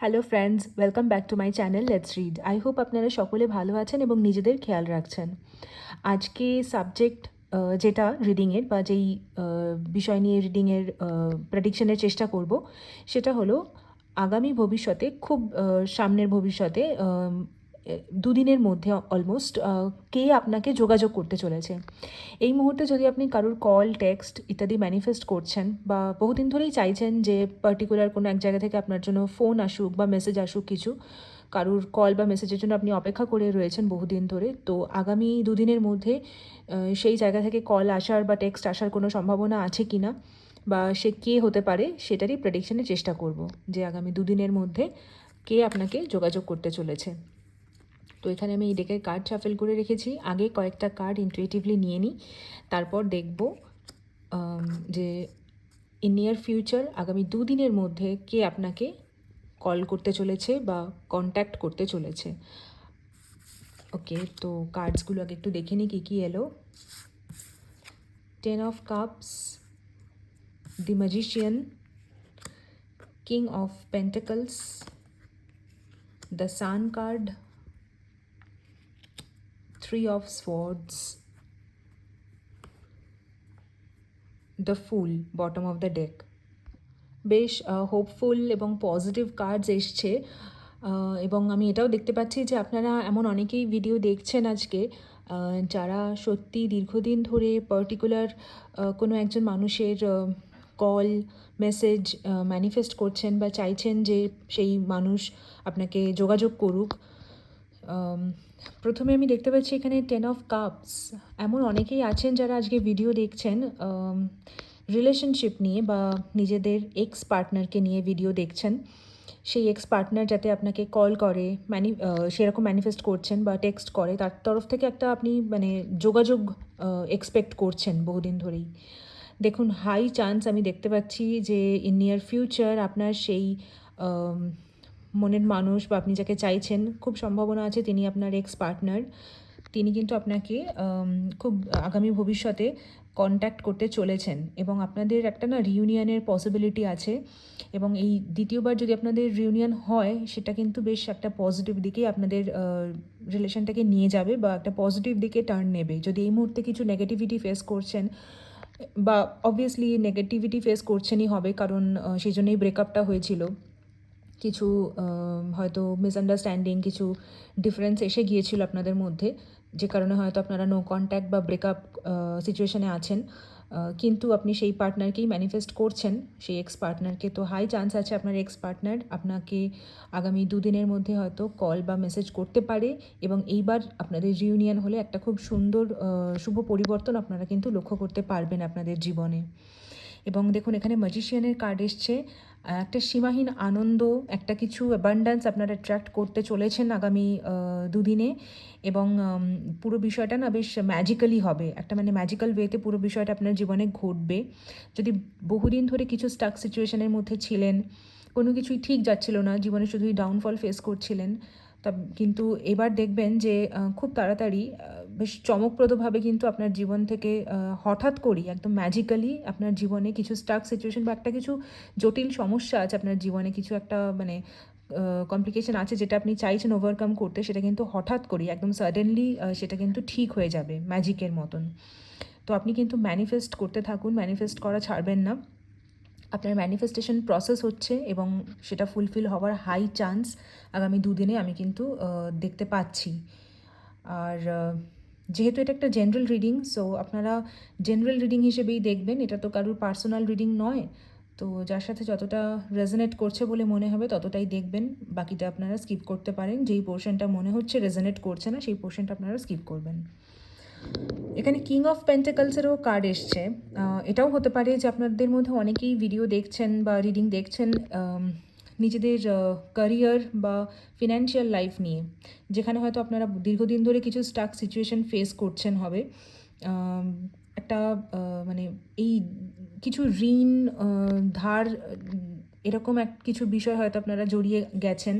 Hello friends welcome back to my channel let's read I hope আপনারা সকলে ভালো আছেন এবং নিজেদের খেয়াল রাখছেন। আজকে সাবজেক্ট যেটা রিডিংয়ের বা যেই বিষয় নিয়ে রিডিংয়ের প্রেডিকশনের চেষ্টা করব, সেটা হলো আগামী ভবিষ্যতে, খুব সামনের ভবিষ্যতে দুদিনের মধ্যে অলমোস্ট কে আপনাকে যোগাযোগ করতে চলেছে। এই মুহূর্তে যদি আপনি কারোর কল টেক্সট ইত্যাদি ম্যানিফেস্ট করছেন বা বহুদিন ধরেই চাইছেন যে পার্টিকুলার কোনো এক জায়গা থেকে আপনার জন্য ফোন আসুক বা মেসেজ আসুক কিছু, কারুর কল বা মেসেজের জন্য আপনি অপেক্ষা করে রয়েছেন বহুদিন ধরে, তো আগামী দুদিনের মধ্যে সেই জায়গা থেকে কল আসার বা টেক্সট আসার কোনো সম্ভাবনা আছে কি না বা সে কে হতে পারে, সেটারই প্রেডিকশনের চেষ্টা করব যে আগামী দুদিনের মধ্যে কে আপনাকে যোগাযোগ করতে চলেছে। তো এখানে আমি এই ডেকের কার্ড শাফেল করে রেখেছি। আগে কয়েকটা কার্ড ইনটুইটিভলি নিয়ে নিই। তারপর দেখব যে ইন নিয়ার ফিউচার আগামী দুদিনের মধ্যে কে আপনাকে কল করতে চলেছে বা কন্ট্যাক্ট করতে চলেছে। ওকে তো কার্ডসগুলো আগে একটু দেখে নিই, কী কী এলো। Ten of cups the magician king of pentacles the sun card three of sports the fool bottom of the deck বেশ হোপফুল এবং পজিটিভ কার্ডস এসছে। এবং আমি এটাও দেখতে পাচ্ছি যে আপনারা এমন অনেকেই ভিডিও দেখছেন আজকে যারা সত্যি দীর্ঘদিন ধরে পার্টিকুলার কোনো একজন মানুষের কল মেসেজ ম্যানিফেস্ট করছেন বা চাইছেন যে সেই মানুষ আপনাকে যোগাযোগ করুক। প্রথমে আমি দেখতে পাচ্ছি এখানে টেন অফ কাপস এমন অনেকেই আছেন যারা আজকে ভিডিও দেখছেন রিলেশনশিপ নিয়ে বা নিজেদের এক্স পার্টনারকে নিয়ে ভিডিও দেখছেন। সেই এক্স পার্টনার যাতে আপনাকে কল করে ম্যানি সেরকম ম্যানিফেস্ট করছেন বা টেক্সট করে, তার তরফ থেকে একটা আপনি মানে যোগাযোগ এক্সপেক্ট করছেন বহুদিন ধরেই। দেখুন হাই চান্স আমি দেখতে পাচ্ছি যে ইন নিয়ার ফিউচার আপনার সেই মনের মানুষ বা আপনি যাকে চাইছেন, খুব সম্ভাবনা আছে তিনি আপনার এক্স পার্টনার তিনি কিন্তু আপনাকে খুব আগামী ভবিষ্যতে কন্ট্যাক্ট করতে চলেছেন এবং আপনাদের একটা না রিউনিয়নের পসিবিলিটি আছে এবং এই দ্বিতীয়বার যদি আপনাদের রিউনিয়ন হয়, সেটা কিন্তু বেশ একটা পজিটিভ দিকে আপনাদের রিলেশনটাকে নিয়ে যাবে বা একটা পজিটিভ দিকে টার্ন নেবে। যদি এই মুহূর্তে কিছু নেগেটিভিটি ফেস করছেন বা অবভিয়াসলি নেগেটিভিটি ফেস করছেনই হবে কারণ সেই জন্যই ব্রেকআপটা হয়েছিল। কিছু হয়তো মিসআন্ডারস্ট্যান্ডিং কিছু ডিফারেন্স এসে গিয়েছিল আপনাদের মধ্যে, যে কারণে হয়তো আপনারা নো কন্ট্যাক্ট বা ব্রেকআপ সিচুয়েশনে আছেন। কিন্তু আপনি সেই পার্টনারকেই ম্যানিফেস্ট করছেন, সেই এক্স পার্টনারকে তো হাই চান্স আছে আপনার এক্স পার্টনার আপনাকে আগামী দুদিনের মধ্যে হয়তো কল বা মেসেজ করতে পারে এবং এইবার আপনাদের রিউনিয়ন হলে একটা খুব সুন্দর শুভ পরিবর্তন আপনারা কিন্তু লক্ষ্য করতে পারবেন আপনাদের জীবনে। এবং দেখুন, এখানে ম্যাজিশিয়ানের কার্ড এসছে। একটা সীমাহীন আনন্দ, একটা কিছু অ্যাবান্ডান্স আপনারা অ্যাট্রাক্ট করতে চলেছেন আগামী দুদিনে। এবং পুরো বিষয়টা না বেশ ম্যাজিক্যালি হবে। একটা মানে ম্যাজিক্যাল ওয়েতে পুরো বিষয়টা আপনার জীবনে ঘটবে। যদি বহুদিন ধরে কিছু স্টাক সিচুয়েশনের মধ্যে ছিলেন, কোনো কিছুই ঠিক যাচ্ছিল না, জীবনে শুধুই ডাউনফল ফেস করছিলেন তা কিন্তু এবার দেখবেন যে খুব তাড়াতাড়ি বেশ চমকপ্রদভাবে কিন্তু আপনার জীবন থেকে হঠাৎ করেই, একদম ম্যাজিক্যালি আপনার জীবনে কিছু স্টাক সিচুয়েশন বা একটা কিছু জটিল সমস্যা আছে আপনার জীবনে, কিছু একটা মানে কমপ্লিকেশন আছে যেটা আপনি চাইছেন ওভারকাম করতে, সেটা কিন্তু হঠাৎ করেই, একদম সাডেনলি সেটা কিন্তু ঠিক হয়ে যাবে ম্যাজিকের মতন। তো আপনি কিন্তু ম্যানিফেস্ট করতে থাকুন ম্যানিফেস্ট করা ছাড়বেন না। আপনার ম্যানিফেস্টেশন প্রসেস হচ্ছে এবং সেটা ফুলফিল হওয়ার হাই চান্স আগামী দুদিনে আমি কিন্তু দেখতে পাচ্ছি। আর যেহেতু এটা একটা জেনারেল রিডিং সো আপনারা জেনারেল রিডিং হিসেবেই দেখবেন। এটা তো কারোর পার্সোনাল রিডিং নয়। তো যার সাথে যতটা রেজনেট করছে বলে মনে হবে, ততটাই দেখবেন। বাকিটা আপনারা স্কিপ করতে পারেন। যেই পোর্শনটা মনে হচ্ছে রেজনেট করছে না, সেই পোর্শনটা আপনারা স্কিপ করবেন। এখানে কিং অফ পেন্টাকলসেরও কার্ড এসছে। এটাও হতে পারে যে আপনাদের মধ্যে অনেকেই ভিডিও দেখছেন বা রিডিং দেখছেন। নিজেদের ক্যারিয়ার বা ফিনান্সিয়াল লাইফ নিয়ে, যেখানে হয়তো আপনারা দীর্ঘদিন ধরে কিছু স্টাক সিচুয়েশন ফেস করছেন হবে একটা মানে এই কিছু ঋণ ধার, এরকম এক, কিছু বিষয় হয়তো আপনারা জড়িয়ে গেছেন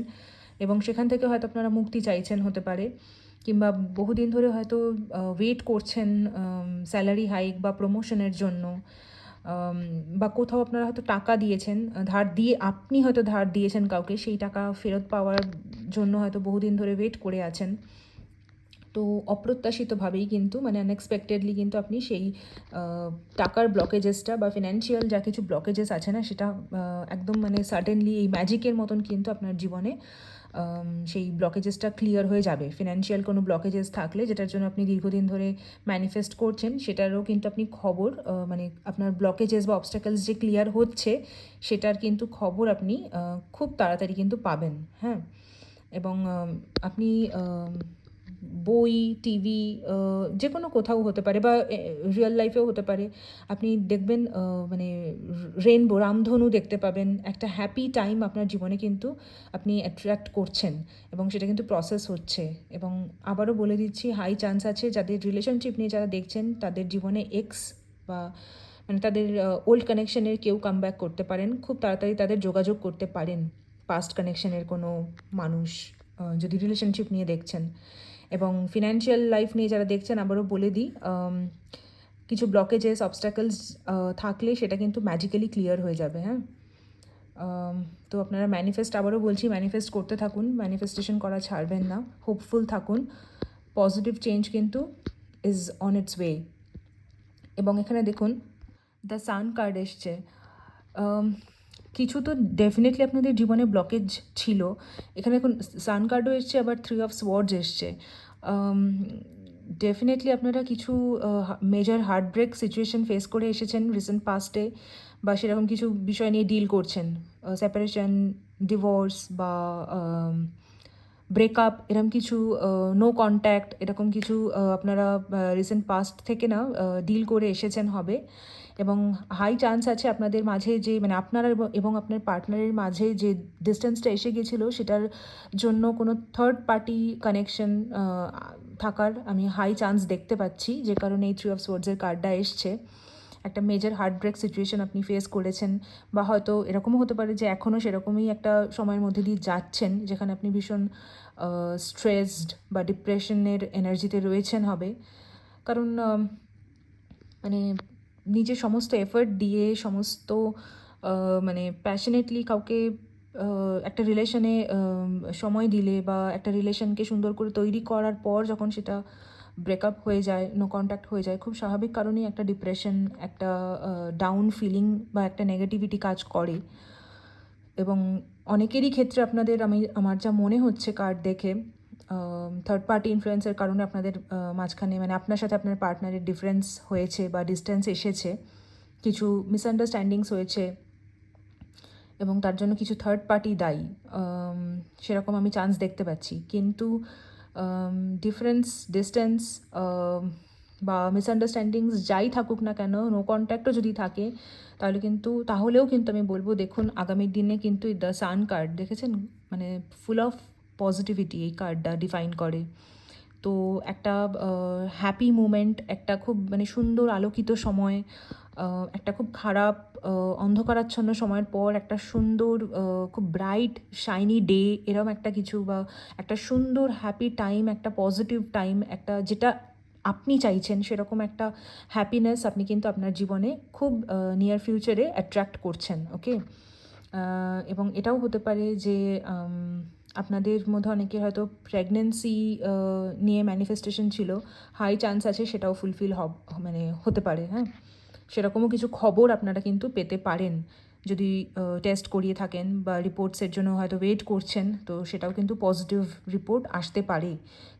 এবং সেখান থেকে হয়তো আপনারা মুক্তি চাইছেন হতে পারে, কিংবা বহুদিন ধরে হয়তো ওয়েট করছেন স্যালারি হাইক বা প্রমোশনের জন্য বা কোথাও আপনারা হয়তো টাকা দিয়েছেন ধার দিয়ে আপনি হয়তো ধার দিয়েছেন কাউকে, সেই টাকা ফেরত পাওয়ার জন্য হয়তো বহুদিন ধরে ওয়েট করে আছেন। তো অপ্রত্যাশিতভাবেই কিন্তু মানে আনএক্সপেক্টেডলি কিন্তু আপনি সেই টাকার ব্লকেজেসটা বা ফিনান্সিয়াল যা কিছু ব্লকেজেস আছে না, সেটা একদম মানে সাডেনলি এই ম্যাজিকের মতন কিন্তু আপনার জীবনে সেই ব্লকেজেসটা ক্লিয়ার হয়ে যাবে। ফিনান্সিয়াল কোনো ব্লকেজেস থাকলে যেটার জন্য আপনি দীর্ঘদিন ধরে ম্যানিফেস্ট করছেন, সেটারও কিন্তু আপনি খবর মানে আপনার ব্লকেজেস বা অবস্টাকেলস যে ক্লিয়ার হচ্ছে, সেটার কিন্তু খবর আপনি খুব তাড়াতাড়ি কিন্তু পাবেন হ্যাঁ? এবং আপনি বই, টিভি যে কোনো কোথাও হতে পারে বা রিয়েল লাইফেও হতে পারে। আপনি দেখবেন মানে রেনবো রামধনু দেখতে পাবেন। একটা হ্যাপি টাইম আপনার জীবনে কিন্তু আপনি অ্যাট্রাক্ট করছেন এবং সেটা কিন্তু প্রসেস হচ্ছে। এবং আবারও বলে দিচ্ছি হাই চান্স আছে যাদের রিলেশনশিপ নিয়ে যারা দেখছেন, তাদের জীবনে এক্স বা মানে তাদের ওল্ড কানেকশনের কেউ কাম ব্যাক করতে পারেন। খুব তাড়াতাড়ি তাদের যোগাযোগ করতে পারেন। পাস্ট কানেকশনের কোনো মানুষ যদি রিলেশনশিপ নিয়ে দেখছেন। এবং ফিনান্সিয়াল লাইফ নিয়ে যারা দেখছেন, আবারও বলে দিই কিছু ব্লকেজেস অবস্টাকলস থাকলে সেটা কিন্তু ম্যাজিক্যালি ক্লিয়ার হয়ে যাবে হ্যাঁ? তো আপনারা ম্যানিফেস্ট আবারও বলছি ম্যানিফেস্ট করতে থাকুন ম্যানিফেস্টেশন করা ছাড়বেন না হোপফুল থাকুন। পজিটিভ চেঞ্জ কিন্তু ইজ অন ইটস ওয়ে এবং এখানে দেখুন দ্য সান কার্ড এসছে। কিছু তো ডেফিনেটলি আপনাদের জীবনে ব্লকেজ ছিল। এখানে এখন সান কার্ডও এসছে, আবার থ্রি অফ সোয়ার্ডস এসছে। ডেফিনেটলি আপনারা কিছু major heart break situation face করে এসেছেন রিসেন্ট পাস্টে বা সেরকম কিছু বিষয় নিয়ে ডিল করছেন। সেপারেশন ডিভোর্স বা ব্রেকআপ এরকম কিছু নো কন্ট্যাক্ট এরকম কিছু আপনারা রিসেন্ট পাস্ট থেকে না ডিল করে এসেছেন হবে। এবং হাই চান্স আছে আপনাদের মাঝে যে মানে আপনার এবং- আপনার পার্টনারের মাঝে যে ডিস্টেন্সটা এসে গেছিল সেটার জন্য কোনো থার্ড পার্টি কানেকশন থাকার আমি হাই চান্স দেখতে পাচ্ছি, যে কারণে এই থ্রি অফ সোয়ার্ডসের কার্ডটা এসছে। একটা মেজর হার্ট ব্রেক সিচুয়েশন আপনি ফেস করেছেন, বা হয়তো এরকমও হতে পারে যে এখনও সেরকমই একটা সময়ের মধ্যে দিয়ে যাচ্ছেন, যেখানে আপনি ভীষণ স্ট্রেসড বা ডিপ্রেশনের এনার্জিতে রয়েছেন হবে। কারণ মানে নিজের সমস্ত এফর্ট দিয়ে সমস্ত মানে প্যাশনেটলি কাউকে একটা রিলেশনে সময় দিলে বা একটা রিলেশনকে সুন্দর করে তৈরি করার পর যখন সেটা ব্রেকআপ হয়ে যায় নো কন্ট্যাক্ট হয়ে যায়, খুব স্বাভাবিক কারণেই একটা ডিপ্রেশন একটা ডাউন ফিলিং বা একটা নেগেটিভিটি কাজ করে। এবং অনেকেরই ক্ষেত্রে আপনাদের আমি, আমার যা মনে হচ্ছে কার্ড দেখে থার্ড পার্টি ইনফ্লুয়েন্সের কারণে আপনাদের মাঝখানে মানে আপনার সাথে আপনার পার্টনারের ডিফারেন্স হয়েছে বা ডিস্টেন্স এসেছে, কিছু মিসআন্ডারস্ট্যান্ডিংস হয়েছে এবং তার জন্য কিছু থার্ড পার্টি দায়ী সেরকম আমি চান্স দেখতে পাচ্ছি। কিন্তু ডিফারেন্স ডিস্টেন্স বা মিসআন্ডারস্ট্যান্ডিংস যাই থাকুক না কেন নো কন্ট্যাক্টও যদি থাকে, তাহলে কিন্তু, তাহলেও কিন্তু আমি বলব, দেখুন, আগামী দিনে কিন্তু দ্য সান কার্ড দেখেছেন? মানে ফুল অফ পজিটিভিটি এই কার্ডটা ডিফাইন করে। তো একটা হ্যাপি মুমেন্ট একটা খুব মানে সুন্দর আলোকিত সময় একটা খুব খারাপ অন্ধকারাচ্ছন্ন সময়ের পর একটা সুন্দর খুব ব্রাইট শাইনি ডে এরম একটা কিছু বা একটা সুন্দর হ্যাপি টাইম একটা পজিটিভ টাইম একটা যেটা আপনি চাইছেন সেরকম একটা হ্যাপিনেস আপনি কিন্তু আপনার জীবনে খুব নিয়ার ফিউচারে অ্যাট্রাক্ট করছেন ওকে এবং এটাও হতে পারে যে আপনাদের মধ্যে অনেকের হয়তো প্রেগনেন্সি নিয়ে ম্যানিফেস্টেশন ছিল। হাই চান্স আছে সেটাও ফুলফিল হব মানে হতে পারে হ্যাঁ? সেরকমও কিছু খবর আপনারা কিন্তু পেতে পারেন। যদি টেস্ট করিয়ে থাকেন বা রিপোর্টসের জন্য হয়তো ওয়েট করছেন, তো সেটাও কিন্তু পজিটিভ রিপোর্ট আসতে পারে।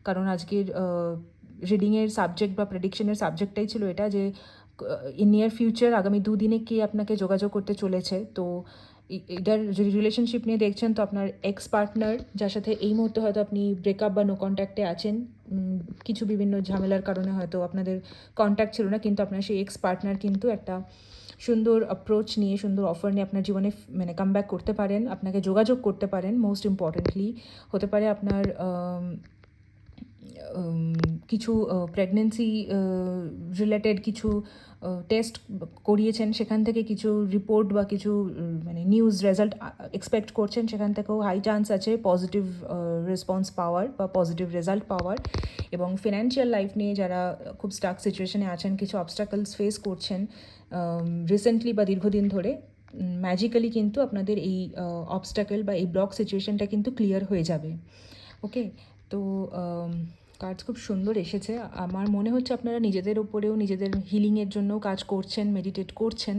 কারণ আজকের রিডিংয়ের সাবজেক্ট বা প্রেডিকশনের সাবজেক্টটাই ছিল এটা যে ইন নিয়ার ফিউচার আগামী দুদিনে কে আপনাকে যোগাযোগ করতে চলেছে। তো এটার যদি রিলেশনশিপ নিয়ে দেখছেন তো আপনার এক্স পার্টনার যার সাথে এই মুহূর্তে হয়তো আপনি ব্রেকআপ বা নো কন্ট্যাক্টে আছেন কিছু বিভিন্ন ঝামেলার কারণে হয়তো আপনাদের কন্ট্যাক্ট ছিল না কিন্তু আপনার সেই এক্স পার্টনার কিন্তু একটা সুন্দর অ্যাপ্রোচ নিয়ে সুন্দর অফার নিয়ে আপনার জীবনে মানে কাম করতে পারেন আপনাকে যোগাযোগ করতে পারেন মোস্ট ইম্পর্টেন্টলি হতে পারে আপনার কিছু প্রেগনেন্সি রিলেটেড কিছু টেস্ট করিয়েছেন, সেখান থেকে কিছু রিপোর্ট বা কিছু মানে নিউজ রেজাল্ট এক্সপেক্ট করছেন, সেখান থেকেও হাই চান্স আছে পজিটিভ রেসপন্স পাওয়ার বা পজিটিভ রেজাল্ট পাওয়ার। এবং ফিনান্সিয়াল লাইফ নিয়ে যারা খুব স্টাক সিচুয়েশনে আছেন, কিছু অবস্টাকলস ফেস করছেন রিসেন্টলি বা দীর্ঘদিন ধরে ম্যাজিক্যালি কিন্তু আপনাদের এই অবস্টাকেল বা এই ব্লক সিচুয়েশনটা কিন্তু ক্লিয়ার হয়ে যাবে। ওকে তো কাজ খুব সুন্দর এসেছে। আমার মনে হচ্ছে আপনারা নিজেদের উপরেও নিজেদের হিলিংয়ের জন্য কাজ করছেন মেডিটেট করছেন।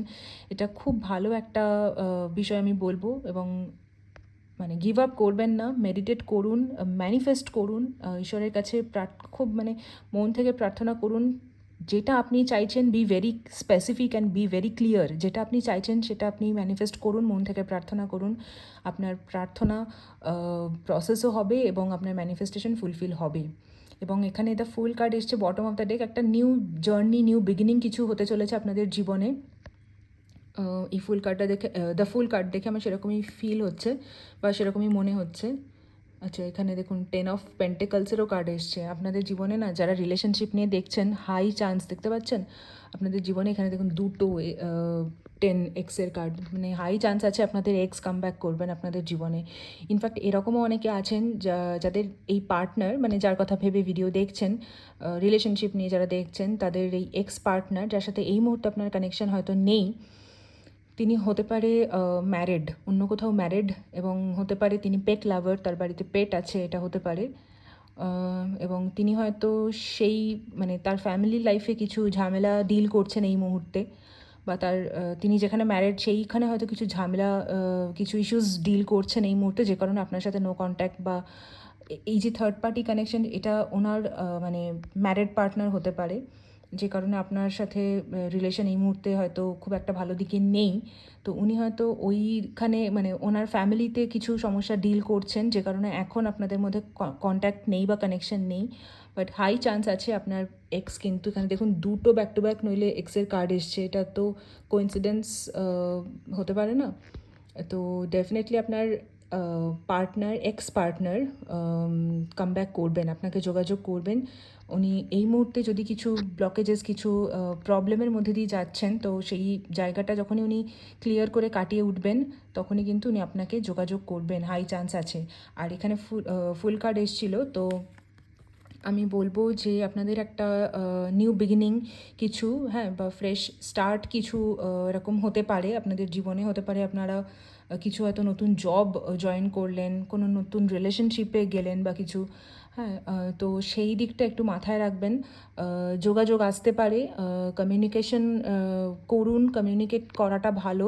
এটা খুব ভালো একটা বিষয় আমি বলব এবং মানে গিভ আপ করবেন না মেডিটেট করুন ম্যানিফেস্ট করুন ঈশ্বরের কাছে খুব মানে মন থেকে প্রার্থনা করুন। যেটা আপনি চাইছেন be very specific and be very clear যেটা আপনি চাইছেন, সেটা আপনি ম্যানিফেস্ট করুন, মন থেকে প্রার্থনা করুন। আপনার প্রার্থনা প্রসেসও হবে এবং আপনার ম্যানিফেস্টেশন ফুলফিল হবে। এবং এখানে দ্য ফুল কার্ড এসছে বটম অফ দ্য ডেক একটা নিউ জার্নি নিউ বিগিনিং কিছু হতে চলেছে আপনাদের জীবনে। এই ফুল কার্ডটা দেখে দ্য ফুল কার্ড দেখে আমার সেরকমই ফিল হচ্ছে বা সেরকমই মনে হচ্ছে। আচ্ছা এখানে দেখুন টেন অফ পেন্টেকালসেরও কার্ড এসছে। আপনাদের জীবনে না, যারা রিলেশনশিপ নিয়ে দেখছেন হাই চান্স দেখতে পাচ্ছেন? আপনাদের জীবনে এখানে দেখুন, দুটো টেন এক্সের কার্ড মানে হাই চান্স আছে আপনাদের এক্স কাম ব্যাক করবেন আপনাদের জীবনে। ইনফ্যাক্ট এরকমও অনেকে আছেন যা, যাদের এই পার্টনার মানে যার কথা ভেবে ভিডিও দেখছেন রিলেশনশিপ নিয়ে যারা দেখছেন, তাদের এই এক্স পার্টনার যার সাথে এই মুহূর্তে আপনার কানেকশন হয়তো নেই, তিনি হতে পারে ম্যারেড অন্য কোথাও ম্যারেড এবং হতে পারে তিনি পেট লাভার তার বাড়িতে পেট আছে, এটা হতে পারে। এবং তিনি হয়তো সেই মানে তার ফ্যামিলি লাইফে কিছু ঝামেলা ডিল করছেন এই মুহূর্তে। বা তার তিনি যেখানে ম্যারেড সেইখানে হয়তো কিছু ঝামেলা কিছু ইস্যুস ডিল করছেন এই মুহূর্তে, যে কারণে আপনার সাথে নো কন্ট্যাক্ট বা এই যে থার্ড পার্টি কানেকশন এটা ওনার মানে ম্যারেড পার্টনার হতে পারে। যে কারণে আপনার সাথে রিলেশন এই মুহূর্তে হয়তো খুব একটা ভালো দিকে নেই। তো উনি হয়তো ওইখানে মানে ওনার ফ্যামিলিতে কিছু সমস্যা ডিল করছেন, যে কারণে এখন আপনাদের মধ্যে কন্ট্যাক্ট নেই বা কানেকশন নেই। বাট হাই চান্স আছে আপনার এক্স কিন্তু এখানে দেখুন দুটো ব্যাক টু ব্যাক নইলে এক্সের কার্ড এসছে, এটা তো কোইন্সিডেন্স হতে পারে না। তো ডেফিনেটলি আপনার partner ex partner come back করবেন, আপনাকে যোগাযোগ করবেন। উনি এই মুহূর্তে যদি কিছু ব্লকেজেস কিছু প্রবলেমের মধ্যে দিয়ে যাচ্ছেন, তো সেই জায়গাটা যখনই উনি ক্লিয়ার করে কাটিয়ে উঠবেন, তখনই কিন্তু উনি আপনাকে যোগাযোগ করবেন। হাই চান্স আছে। আর এখানে ফুল ফুল কার্ড এসছিল, তো আমি বলব যে আপনাদের একটা নিউ বিগিনিং কিছু হ্যাঁ বা ফ্রেশ স্টার্ট কিছু এরকম হতে পারে, আপনাদের জীবনে হতে পারে। আপনারা কিছু হয়তো নতুন জব জয়েন করলেন, কোনো নতুন রিলেশনশিপে গেলেন বা কিছু হ্যাঁ তো সেই দিকটা একটু মাথায় রাখবেন। যোগাযোগ আসতে পারে। কমিউনিকেশন করুন কমিউনিকেট করাটা ভালো।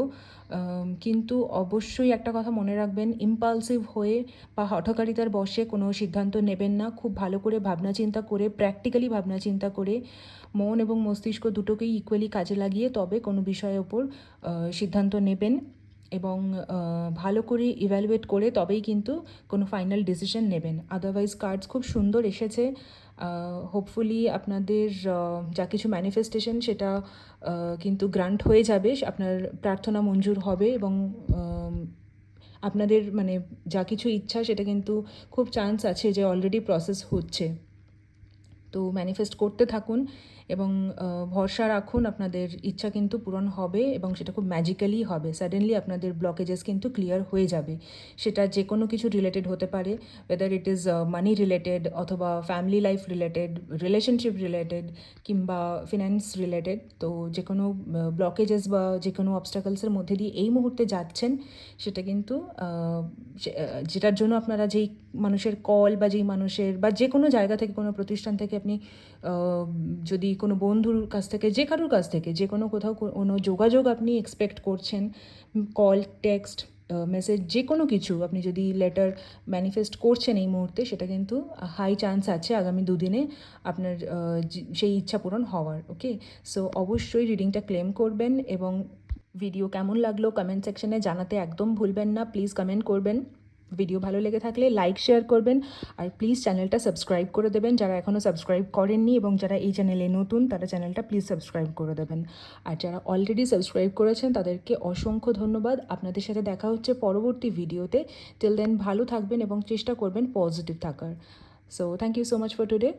কিন্তু অবশ্যই একটা কথা মনে রাখবেন ইম্পালসিভ হয়ে বা হঠকারিতার বশে কোনো সিদ্ধান্ত নেবেন না। খুব ভালো করে ভাবনা চিন্তা করে প্র্যাকটিক্যালি ভাবনা চিন্তা করে, মন এবং মস্তিষ্ক দুটোকেই ইকুয়ালি কাজে লাগিয়ে তবে কোনো বিষয়ের ওপর সিদ্ধান্ত নেবেন। এবং ভালো করে ইভ্যালুয়েট করে তবেই কিন্তু কোনো ফাইনাল ডিসিশন নেবেন। আদারওয়াইজ কার্ডস খুব সুন্দর এসেছে। হোপফুলি আপনাদের যা কিছু ম্যানিফেস্টেশন সেটা কিন্তু গ্রান্ট হয়ে যাবে, আপনার প্রার্থনা মঞ্জুর হবে এবং আপনাদের মানে যা কিছু ইচ্ছা সেটা কিন্তু খুব চান্স আছে যে অলরেডি প্রসেস হচ্ছে। তো ম্যানিফেস্ট করতে থাকুন। এবং ভরসা রাখুন, আপনাদের ইচ্ছা কিন্তু পূরণ হবে এবং সেটা খুব ম্যাজিক্যালি হবে। সাডেনলি আপনাদের ব্লকেজেস কিন্তু ক্লিয়ার হয়ে যাবে। সেটা যে কোনো কিছু রিলেটেড হতে পারে whether it is money related অথবা family life related relationship related কিংবা ফিনান্স রিলেটেড তো যে কোনো ব্লকেজেস বা যে কোনো অবস্টাকলসের মধ্যে দিয়ে এই মুহূর্তে যাচ্ছেন, সেটা কিন্তু যেটার জন্য আপনারা যেই মানুষের কল বা যেই মানুষের বা যে কোনো জায়গা থেকে, কোনো প্রতিষ্ঠান থেকে আপনি যদি কোনো বন্ধুর কাছ থেকে, যে কারোর কাছ থেকে, যে কোনো কোথাও কোনো যোগাযোগ আপনি এক্সপেক্ট করছেন কল টেক্সট মেসেজ যে কোনো কিছু আপনি যদি লেটার ম্যানিফেস্ট করছেন এই মুহূর্তে, সেটা কিন্তু হাই চান্স আছে আগামী দুদিনে আপনার সেই ইচ্ছা পূরণ হওয়ার ওকে সো অবশ্যই রিডিংটা ক্লেম করবেন এবং ভিডিও কেমন লাগল কমেন্ট সেকশনে জানাতে একদম ভুলবেন না প্লিজ কমেন্ট করবেন। ভিডিও ভালো লেগে থাকলে লাইক শেয়ার করবেন। আর প্লিজ চ্যানেলটা সাবস্ক্রাইব করে দেবেন। যারা এখনও সাবস্ক্রাইব করেননি এবং যারা এই চ্যানেলে নতুন, তারা চ্যানেলটা প্লিজ সাবস্ক্রাইব করে দেবেন। আর যারা অলরেডি সাবস্ক্রাইব করেছেন, তাদেরকে অসংখ্য ধন্যবাদ। আপনাদের সাথে দেখা হচ্ছে পরবর্তী ভিডিওতে টিল দেন ভালো থাকবেন এবং চেষ্টা করবেন পজিটিভ থাকার। So thank you so much for today